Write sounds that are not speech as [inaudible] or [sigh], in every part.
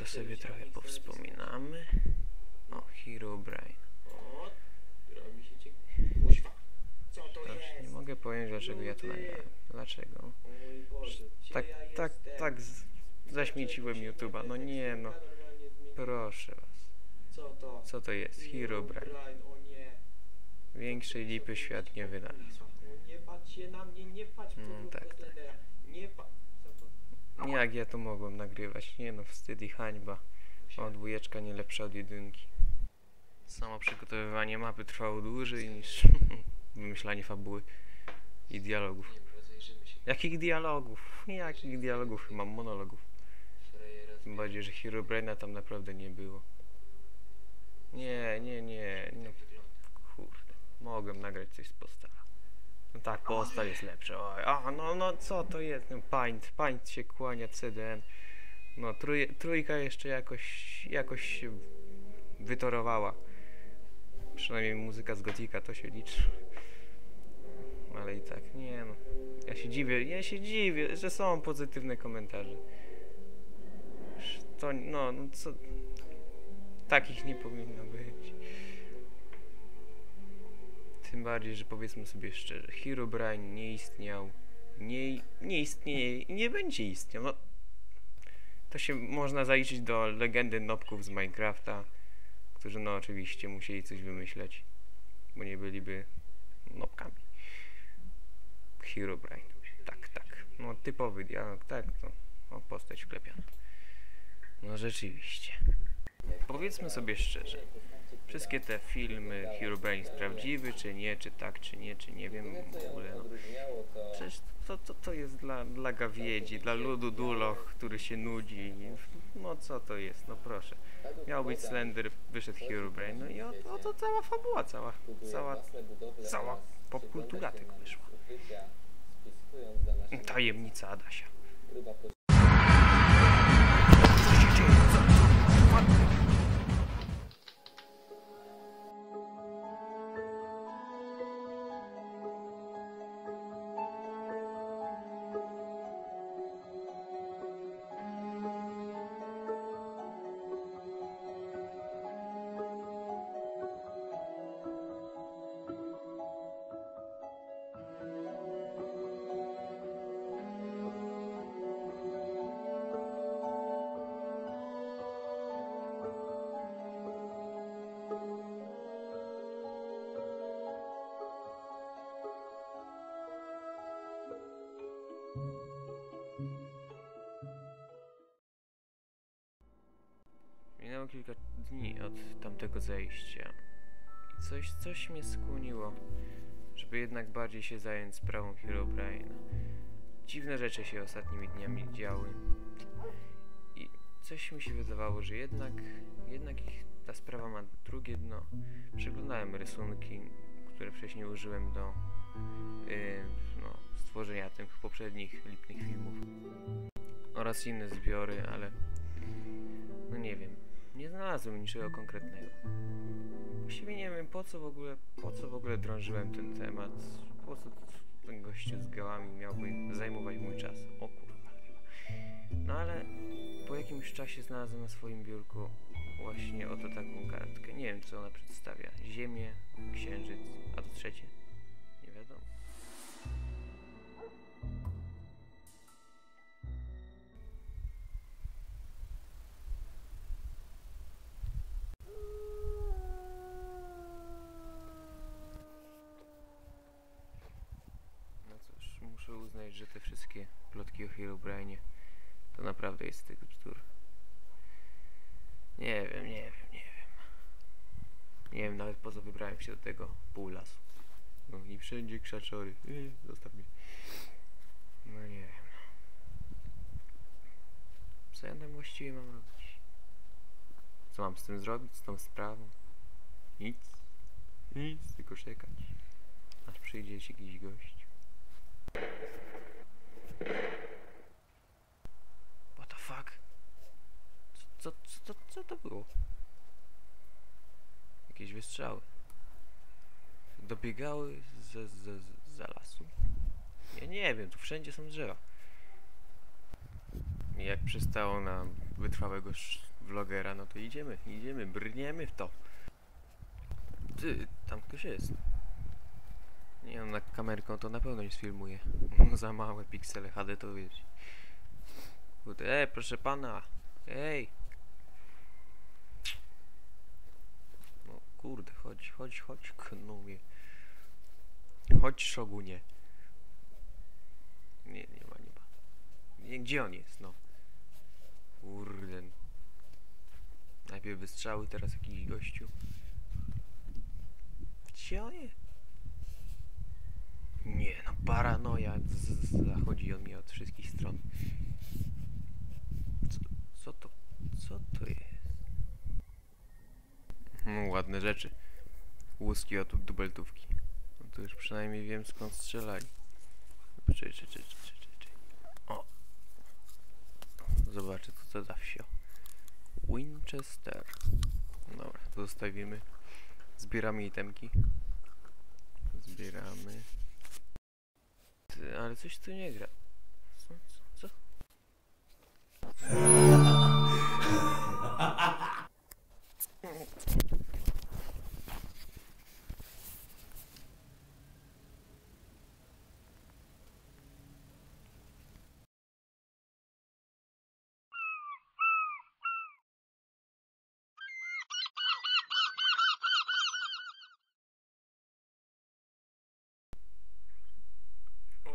to sobie trochę powspominamy. O, Hero Brain. Nie mogę pojąć, dlaczego ja to nagrałem. Dlaczego? Tak, tak, tak zaśmieciłem YouTube'a. No nie, no. Proszę was. Co to? Jest? Hero Brain. Większej lipy świat nie wynalazł. No, tak, tak. Slendera. Nie patrz. Co to? Jak ja to mogłem nagrywać? Nie no, wstyd i hańba. O, dwójeczka nie lepsza od jedynki. Samo przygotowywanie mapy trwało dłużej niż [laughs] wymyślanie fabuły i dialogów. Jakich dialogów? Jakich dialogów? Mam monologów. Tym bardziej, że Herobraina tam naprawdę nie było. Nie, nie, nie. No, wygląda. kurde. Mogłem nagrać coś z postala. No tak, postal jest lepsza. Oj, a, no, no co to jest? No, paint, paint się kłania, CDN. No, trój, trójka jeszcze jakoś, jakoś się wytorowała. Przynajmniej muzyka z Gotika to się liczy. Ale i tak, nie no. Ja się dziwię, ja się dziwię, że są pozytywne komentarze. To, no, no co... Takich nie powinno być. Tym bardziej, że powiedzmy sobie szczerze, Herobrine nie istniał, nie, nie istnieje i nie będzie istniał. No, to się można zaliczyć do legendy nopków z Minecrafta, którzy no oczywiście musieli coś wymyśleć, bo nie byliby nopkami. Herobrine, tak, tak. No typowy dialog, tak, to no, postać wklepiona. No rzeczywiście. Powiedzmy sobie szczerze, wszystkie te filmy Herobrine jest prawdziwy, czy nie, czy tak, czy nie, czy nie wiem w ogóle. No. Przecież to, to, to jest dla, dla gawiedzi, dla ludu duloch, który się nudzi. No co to jest, no proszę. Miał być Slender, wyszedł Herobrine, no i oto, oto cała fabuła, cała, cała, cała popkultura tego wyszła. Tajemnica Adasia. Co? What? Kilka dni od tamtego zejścia i coś, coś mnie skłoniło, żeby jednak bardziej się zająć sprawą Herobrine'a. Dziwne rzeczy się ostatnimi dniami działy i coś mi się wydawało, że jednak, jednak ta sprawa ma drugie dno. Przeglądałem rysunki, które wcześniej użyłem do yy, no, stworzenia tych poprzednich lipnych filmów oraz inne zbiory, ale no nie wiem, znalazłem niczego konkretnego. Właściwie nie wiem po co w ogóle, po co w ogóle drążyłem ten temat, po co ten gościu z gałami miałby zajmować mój czas. O kurwa. No ale po jakimś czasie znalazłem na swoim biurku właśnie oto taką kartkę. Nie wiem co ona przedstawia. Ziemię, księżyc, a to trzecie? Herobrine to naprawdę jest tych bzdur. Nie wiem, nie wiem, nie wiem. Nie wiem nawet po co wybrałem się do tego pół lasu. No i wszędzie krzaczory. Yy, zostaw mnie. No nie wiem. Co ja tam właściwie mam robić? Co mam z tym zrobić, z tą sprawą? Nic. Nic, tylko czekać. Aż przyjdzie jakiś gość. What the fuck? Co, co, co, co to było? Wystrzały. Dobiegały ze, ze, lasu. Ja nie wiem, tu wszędzie są drzewa. Jak przystało na wytrwałego vlogera, no to idziemy, idziemy, brniemy w to. Ty, tam ktoś jest. Nie no, na kamerką to na pewno nie sfilmuje. [laughs] Za małe piksele HD to wiesz. Ej, proszę pana! Ej! No kurde, chodź, chodź, chodź, knumie. Chodź, szogunie. Nie, nie ma, nie ma. Nie, gdzie on jest, no? Kurde. Najpierw wystrzały, teraz jakiś gościu. Gdzie on jest? Nie, no paranoja zachodzi on mi od wszystkich stron. Co, co to, co to jest? Rzeczy. Łuski od dubeltówki. No to już przynajmniej wiem skąd strzelali. Czekaj, czekaj, czekaj, czekaj. O! Zobaczę co to za wsio. Winchester. Dobra, zostawimy. Zbieramy itemki. Zbieramy. Ale coś tu nie gra. Co? Co? co?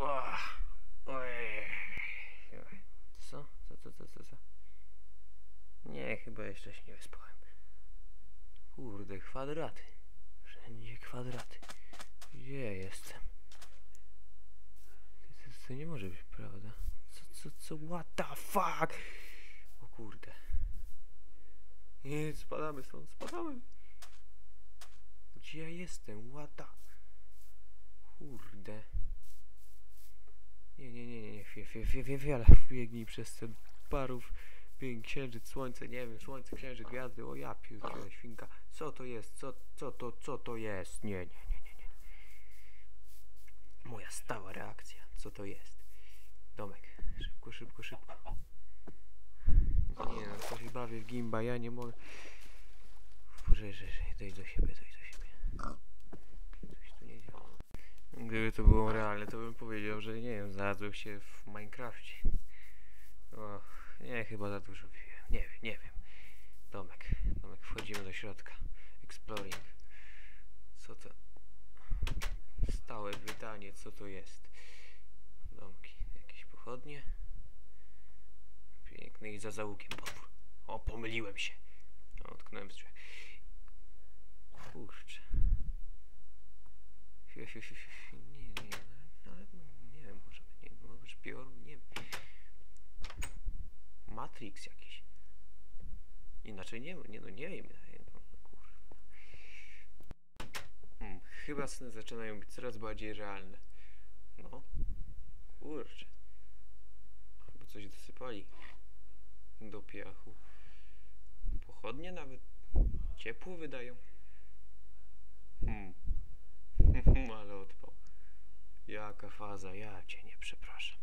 Ua, Ojej. Co? Co, co, co, co, co? Nie, chyba jeszcze się nie wyspałem. Kurde, kwadraty. Wszędzie kwadraty. Gdzie jestem? To, to, to nie może być prawda. Co, co, co? What the fuck? O kurde. Nie, spadamy stąd, spadamy. Gdzie ja jestem? What the... Kurde. Nie, nie, nie, nie, nie, chwilę, chwilę, chwilę, chwilę, biegnij przez ten parów, księżyc, słońce, nie wiem, słońce, księżyc, gwiazdy, o ja świnka, co to jest, co, co to, co to jest, nie, nie, nie, nie, nie. Moja stała reakcja, co to jest. Domek, szybko, szybko, szybko. Nie no, to się bawię w gimba, ja nie mogę. Boże, że, że, dojdź do siebie, dojdź do siebie. Coś tu nie działa. Gdyby to było realne, to bym powiedział, że nie wiem, znalazłem się w Minecrafcie. O, nie, chyba za dużo piłem. Nie wiem, nie wiem. Domek, domek, wchodzimy do środka. Exploring. Co to? Stałe pytanie, co to jest? Domki, jakieś pochodnie? Piękny i za załukiem potwór. O, pomyliłem się. O, utknąłem w drzwiach. Kurczę. Nie, nie, no, ale nie wiem, może nie, może piorun. Matrix jakiś. Inaczej nie, nie no nie wiem. No. Hmm, chyba sny zaczynają być coraz bardziej realne. No. Kurczę. Chyba coś dosypali. Do piachu. Pochodnie nawet ciepło wydają. Hmm. [laughs] Ale odpał. Jaka faza, ja cię nie przepraszam.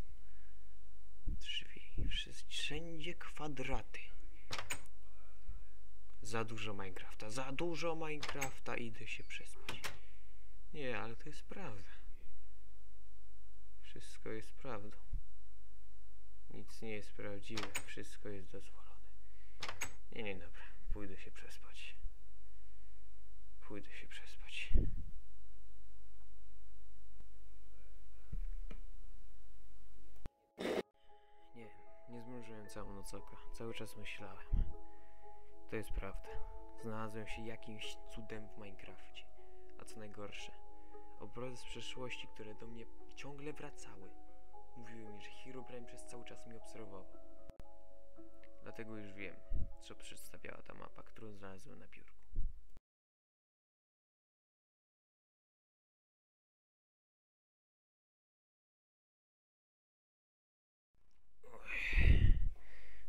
Wszędzie, kwadraty. Za dużo Minecrafta, za dużo Minecrafta, idę się przespać. Nie, ale to jest prawda. Wszystko jest prawdą. Nic nie jest prawdziwe, wszystko jest dozwolone. Nie, nie, dobra, pójdę się przespać. Pójdę się przespać. Całą noc oka. Cały czas myślałem. To jest prawda. Znalazłem się jakimś cudem w Minecrafcie. A co najgorsze, obrazy z przeszłości, które do mnie ciągle wracały, mówiły mi, że Herobrine przez cały czas mnie obserwował. Dlatego już wiem, co przedstawiała ta mapa, którą znalazłem na biurku.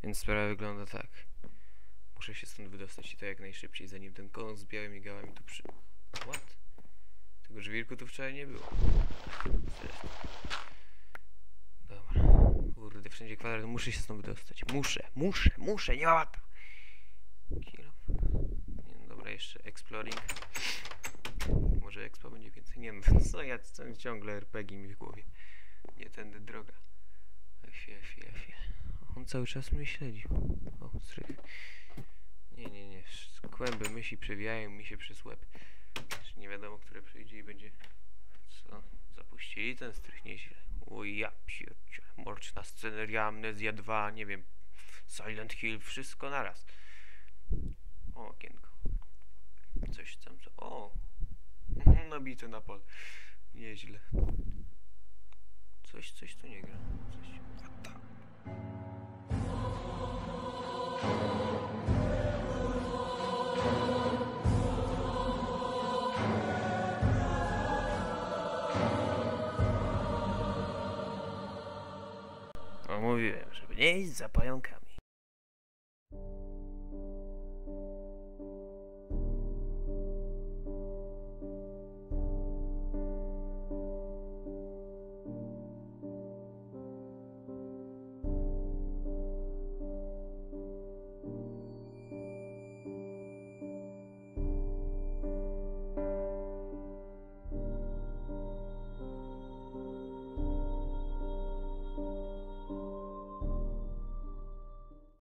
Więc sprawa wygląda tak. Muszę się stąd wydostać i to jak najszybciej, zanim ten konon z białymi gałami tu przy... What? Tego żwirku tu wczoraj nie było. Dobra. Kurde, wszędzie kwadrat. Muszę się stąd wydostać. Muszę, muszę, muszę, nie ma łata. Kill no dobra, jeszcze exploring. Może expo będzie więcej. Nie wiem, [laughs] co ja co, ciągle RPG mi w głowie. Nie tędy droga. Efie, efie, efie. On cały czas mnie śledził. O, stryf. Nie, nie, nie. Kłęby myśli przewijają mi się przez łeb. Już nie wiadomo, które przyjdzie i będzie... Co? Zapuścili ten strych nieźle. O ja pierdzie. Mroczna sceneria, Amnezja 2, nie wiem. Silent Hill, wszystko naraz. O, okienko. Coś tam. O! [laughs] Nabite na pol. Nieźle. Coś, coś tu nie gra. Coś... What mówiłem, żeby nie iść za pająkami.